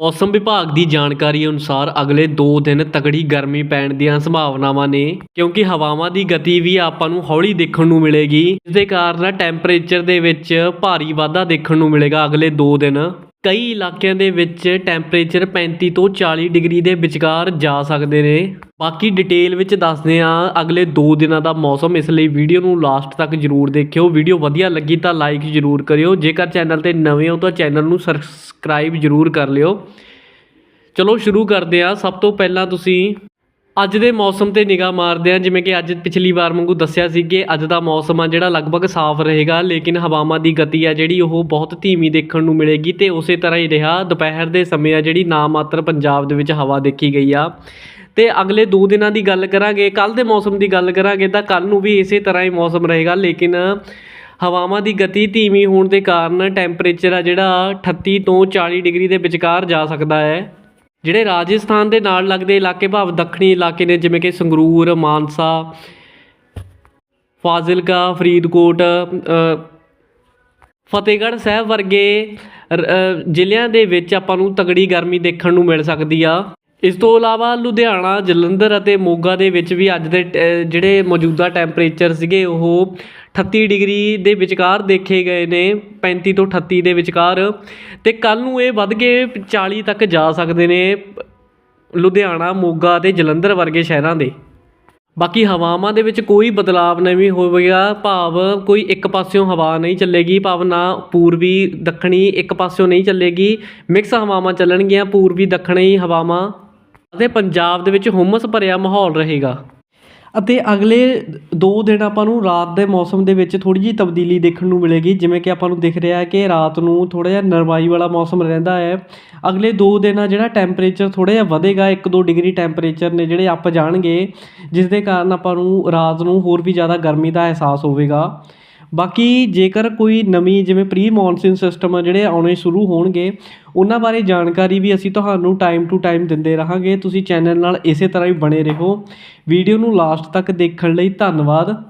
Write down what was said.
ਮੌਸਮ ਵਿਭਾਗ ਦੀ ਜਾਣਕਾਰੀ ਅਨੁਸਾਰ ਅਗਲੇ 2 ਦਿਨ ਤਗੜੀ ਗਰਮੀ ਪੈਣ ਦੀਆਂ ਸੰਭਾਵਨਾਵਾਂ ਨੇ, ਕਿਉਂਕਿ ਹਵਾਵਾਂ ਦੀ ਗਤੀ ਵੀ ਆਪਾਂ ਨੂੰ ਹੌਲੀ ਦੇਖਣ ਨੂੰ ਮਿਲੇਗੀ। ਇਸ ਦੇ ਕਾਰਨ ਟੈਂਪਰੇਚਰ ਦੇ ਵਿੱਚ ਭਾਰੀ ਵਾਧਾ ਦੇਖਣ ਨੂੰ ਮਿਲੇਗਾ ਅਗਲੇ 2 ਦਿਨ। ਕਈ ਇਲਾਕਿਆਂ ਦੇ ਵਿੱਚ ਟੈਂਪਰੇਚਰ 35 ਤੋਂ 40 ਡਿਗਰੀ ਦੇ ਵਿਚਕਾਰ ਜਾ ਸਕਦੇ ਨੇ। ਬਾਕੀ ਡਿਟੇਲ ਵਿੱਚ ਦੱਸਦੇ ਹਾਂ, ਅਗਲੇ 2 ਦਿਨਾਂ ਦਾ ਮੌਸਮ, ਇਸ ਲਈ ਵੀਡੀਓ ਨੂੰ ਲਾਸਟ ਤੱਕ ਜਰੂਰ ਦੇਖਿਓ। ਵੀਡੀਓ ਵਧੀਆ ਲੱਗੀ ਤਾਂ ਲਾਈਕ ਜਰੂਰ ਕਰਿਓ। ਜੇਕਰ ਚੈਨਲ ਤੇ ਨਵੇਂ ਹੋ ਤਾਂ ਚੈਨਲ ਨੂੰ ਸਬਸਕ੍ਰਾਈਬ ਜਰੂਰ ਕਰ ਲਿਓ। ਚਲੋ ਸ਼ੁਰੂ ਕਰਦੇ ਹਾਂ। ਸਭ ਤੋਂ ਪਹਿਲਾਂ ਤੁਸੀਂ ਅੱਜ ਦੇ ਮੌਸਮ ਤੇ ਨਿਗਾਹ ਮਾਰਦੇ ਹਾਂ, ਜਿਵੇਂ ਕਿ ਅੱਜ ਪਿਛਲੀ ਵਾਰ ਵਾਂਗੂ ਦੱਸਿਆ ਸੀ ਕਿ ਅੱਜ ਦਾ ਮੌਸਮ ਆ ਜਿਹੜਾ ਲਗਭਗ ਸਾਫ਼ ਰਹੇਗਾ, ਲੇਕਿਨ ਹਵਾਵਾਂ ਦੀ ਗਤੀ ਆ ਜਿਹੜੀ ਉਹ ਬਹੁਤ ਧੀਮੀ ਦੇਖਣ ਨੂੰ ਮਿਲੇਗੀ ਤੇ ਉਸੇ ਤਰ੍ਹਾਂ ਹੀ ਰਿਹਾ ਦੁਪਹਿਰ ਦੇ ਸਮੇਂ ਆ ਜਿਹੜੀ ਨਾ ਮਾਤਰ ਪੰਜਾਬ ਦੇ ਵਿੱਚ ਹਵਾ ਦੇਖੀ ਗਈ ਆ। ਤੇ ਅਗਲੇ 2 ਦਿਨਾਂ ਦੀ ਗੱਲ ਕਰਾਂਗੇ ਕੱਲ ਦੇ ਮੌਸਮ ਦੀ ਗੱਲ ਕਰਾਂਗੇ ਤਾਂ ਕੱਲ ਨੂੰ ਵੀ ਇਸੇ ਤਰ੍ਹਾਂ ਹੀ ਮੌਸਮ ਰਹੇਗਾ, ਲੇਕਿਨ ਹਵਾਵਾਂ ਦੀ ਗਤੀ ਧੀਮੀ ਹੋਣ ਦੇ ਕਾਰਨ ਟੈਂਪਰੇਚਰ ਆ ਜਿਹੜਾ 38 ਤੋਂ 40 ਡਿਗਰੀ ਦੇ ਵਿਚਕਾਰ ਜਾ ਸਕਦਾ ਹੈ। ਜਿਹੜੇ ਰਾਜਸਥਾਨ ਦੇ ਨਾਲ ਲੱਗਦੇ ਇਲਾਕੇ, ਭਾਵ ਦੱਖਣੀ ਇਲਾਕੇ ਨੇ, ਜਿਵੇਂ ਕਿ ਸੰਗਰੂਰ, ਮਾਨਸਾ, ਫਾਜ਼ਿਲਕਾ, ਫਰੀਦਕੋਟ ਫਤਿਹਗੜ੍ਹ ਸਾਹਿਬ ਵਰਗੇ ਜ਼ਿਲ੍ਹਿਆਂ ਦੇ ਵਿੱਚ ਆਪਾਂ ਨੂੰ ਤਗੜੀ ਗਰਮੀ ਦੇਖਣ ਨੂੰ ਮਿਲ ਸਕਦੀ ਆ। ਇਸ ਤੋਂ ਇਲਾਵਾ ਲੁਧਿਆਣਾ, ਜਲੰਧਰ ਅਤੇ ਮੋਗਾ ਦੇ ਵਿੱਚ ਵੀ ਅੱਜ ਦੇ ਟ- ਜਿਹੜੇ ਮੌਜੂਦਾ ਟੈਂਪਰੇਚਰ ਸੀਗੇ, ਉਹ 38 ਡਿਗਰੀ ਦੇ ਵਿਚਕਾਰ ਦੇਖੇ ਗਏ ਨੇ 35 ਤੋਂ 38 ਦੇ ਵਿਚਕਾਰ। ਅਤੇ ਕੱਲ੍ਹ ਨੂੰ ਇਹ ਵੱਧ ਕੇ 40 ਤੱਕ ਜਾ ਸਕਦੇ ਨੇ ਲੁਧਿਆਣਾ, ਮੋਗਾ ਅਤੇ ਜਲੰਧਰ ਵਰਗੇ ਸ਼ਹਿਰਾਂ ਦੇ। ਬਾਕੀ ਹਵਾਵਾਂ ਦੇ ਵਿੱਚ ਕੋਈ ਬਦਲਾਵ ਨਹੀਂ ਹੋਵੇਗਾ। ਭਾਵ ਕੋਈ ਇੱਕ ਪਾਸਿਓਂ ਹਵਾ ਨਹੀਂ ਚੱਲੇਗੀ, ਭਾਵ ਨਾ ਪੂਰਬੀ ਦੱਖਣੀ ਇੱਕ ਪਾਸਿਓਂ ਨਹੀਂ ਚੱਲੇਗੀ। ਮਿਕਸ ਹਵਾਵਾਂ ਚੱਲਣਗੀਆਂ, ਪੂਰਬੀ ਦੱਖਣੀ ਹਵਾਵਾਂ ਅਤੇ ਪੰਜਾਬ ਦੇ ਵਿੱਚ ਹੁਮਸ ਭਰਿਆ ਮਾਹੌਲ ਰਹੇਗਾ। ਅਤੇ ਅਗਲੇ 2 ਦਿਨ ਆਪਾਂ ਨੂੰ ਰਾਤ ਦੇ ਮੌਸਮ ਦੇ ਵਿੱਚ ਥੋੜ੍ਹੀ ਜਿਹੀ ਤਬਦੀਲੀ ਦੇਖਣ ਨੂੰ ਮਿਲੇਗੀ। ਜਿਵੇਂ ਕਿ ਆਪਾਂ ਨੂੰ ਦਿਖ ਰਿਹਾ ਹੈ ਕਿ ਰਾਤ ਨੂੰ ਥੋੜ੍ਹਾ ਜਿਹਾ ਨਰਮਾਈ ਵਾਲਾ ਮੌਸਮ ਰਹਿੰਦਾ ਹੈ। ਅਗਲੇ 2 ਦਿਨ ਆ ਜਿਹੜਾ ਟੈਂਪਰੇਚਰ ਥੋੜ੍ਹਾ ਜਿਹਾ ਵਧੇਗਾ 1-2 ਡਿਗਰੀ ਟੈਂਪਰੇਚਰ ਨੇ ਜਿਹੜੇ ਅੱਪ ਜਾਣਗੇ, ਜਿਸ ਦੇ ਕਾਰਨ ਆਪਾਂ ਨੂੰ ਰਾਤ ਨੂੰ ਹੋਰ ਵੀ ਜ਼ਿਆਦਾ ਗਰਮੀ ਦਾ ਅਹਿਸਾਸ ਹੋਵੇਗਾ। ਬਾਕੀ ਜੇਕਰ ਕੋਈ ਨਵੀਂ ਜਿਵੇਂ ਪ੍ਰੀ ਮੌਨਸੂਨ ਸਿਸਟਮ ਆ ਜਿਹੜੇ ਆਉਣੇ ਸ਼ੁਰੂ ਹੋਣਗੇ, ਉਹਨਾਂ ਬਾਰੇ ਜਾਣਕਾਰੀ ਵੀ ਅਸੀਂ ਤੁਹਾਨੂੰ ਟਾਈਮ ਟੂ ਟਾਈਮ ਦਿੰਦੇ ਰਹਾਂਗੇ। ਤੁਸੀਂ ਚੈਨਲ ਨਾਲ ਇਸੇ ਤਰ੍ਹਾਂ ਹੀ ਬਣੇ ਰਹੋ। ਵੀਡੀਓ ਨੂੰ ਲਾਸਟ ਤੱਕ ਦੇਖਣ ਲਈ ਧੰਨਵਾਦ।